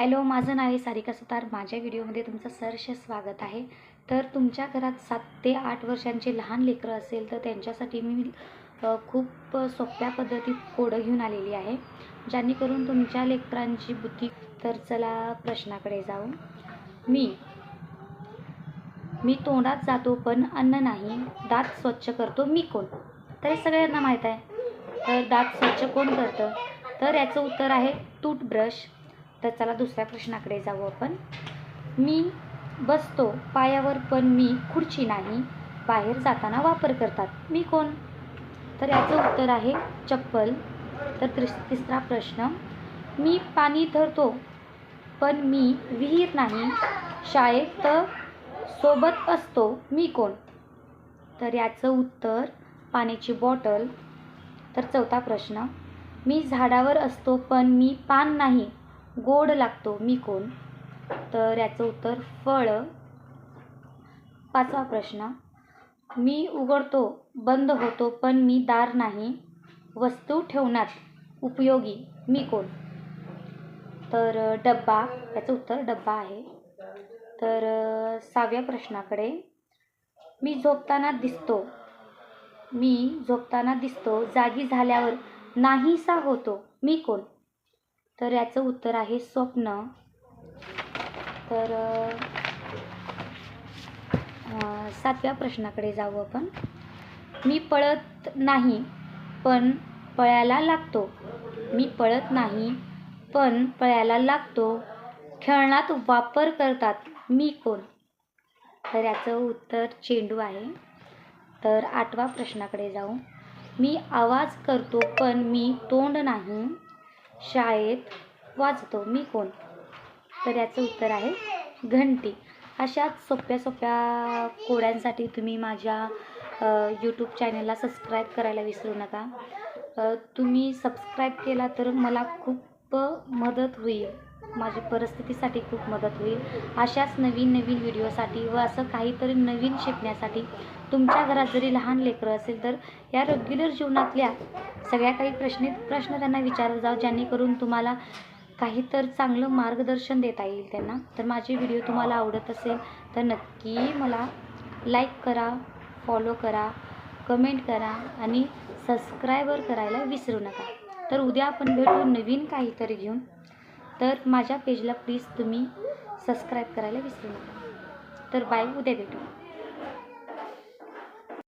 Hello माझं नाव आहे सारिका सुतार. माझ्या व्हिडिओमध्ये तुमचं सहर्ष स्वागत आहे. तर तुमच्या घरात सात ते आठ वर्षांचे लहान लेकरं असेल तर त्यांच्यासाठी मी खूप सोप्या पद्धतीत कोडं घेऊन आलेली आहे. जेणेकरून तुमच्या लेकरांची बुद्धी तर चला प्रश्नाकडे जाऊ. मी मी तोंडात जातो पण अन्न नाही. दात स्वच्छ करतो. मी कोण? तर हे सगळ्यांना माहीत आहे. तर दात स्वच्छ कोण करतं? तर याचं उत्तर आहे टूथब्रश. तर चला दुसऱ्या प्रश्नाकडे जाऊ आपण. मी बसतो पायावर पण मी खुर्ची नाही बाहेर जाताना वापर करतात. मी कोण? तर याचं उत्तर आहे चप्पल. तर तिस तिसरा प्रश्न मी पाणी धरतो पण मी विहीर नाही शाळेत सोबत असतो मी कोण? तर याचं उत्तर पाण्याची बॉटल. तर चौथा प्रश्न मी झाडावर असतो पण मी पान नाही गोड लागतो मी कोण? तर याचं उत्तर फळ. पाचवा प्रश्न. मी उघडतो बंद होतो पण मी दार नाही. वस्तू ठेवण्यात उपयोगी मी कोण? तर डब्बा याचं उत्तर डब्बा आहे. तर सहाव्या प्रश्नाकडे. मी झोपताना दिसतो. मी झोपताना दिसतो. जागी झाल्यावर नाहीसा होतो. मी कोण? तर याचं उत्तर आहे स्वप्न. तर सातव्या प्रश्नाकडे जाऊ आपण. मी पळत नाही पण पळायला लागतो. मी पळत नाही पण पळायला लागतो. खेळण्यात वापर करतात. मी कोण? तर याचं उत्तर चेंडू आहे. तर आठवा प्रश्नाकडे जाऊ. मी आवाज करतो पण मी तोंड नाही. शाळेत वाजतो. मी कोण? तर याचं उत्तर आहे घंटी. अशाच सोप्या सोप्या कोड्यांसाठी तुम्ही माझ्या यूट्यूब चॅनलला सबस्क्राईब करायला विसरू नका. तुम्ही सबस्क्राईब केला तर मला खूप मदत होईल. माझ्या परिस्थितीसाठी खूप मदत होईल. अशाच नवीन नवीन व्हिडिओसाठी व असं काहीतरी नवीन शिकण्यासाठी तुमच्या घरात जरी लहान लेकरं असेल तर या रेग्युलर जीवनातल्या सगळ्या काही प्रश्न प्रश्न त्यांना विचारत जाऊ जेणेकरून तुम्हाला काही तर चांगलं मार्गदर्शन देता येईल त्यांना. तर माझे व्हिडिओ तुम्हाला आवडत असेल तर नक्की मला लाईक करा फॉलो करा कमेंट करा आणि सबस्क्रायबर करायला विसरू नका. तर उद्या आपण भेटू नवीन काहीतरी घेऊन. तर माझ्या पेजला प्लीज तुम्ही सबस्क्राईब करायला विसरू नका. तर बाय उद्या भेटू.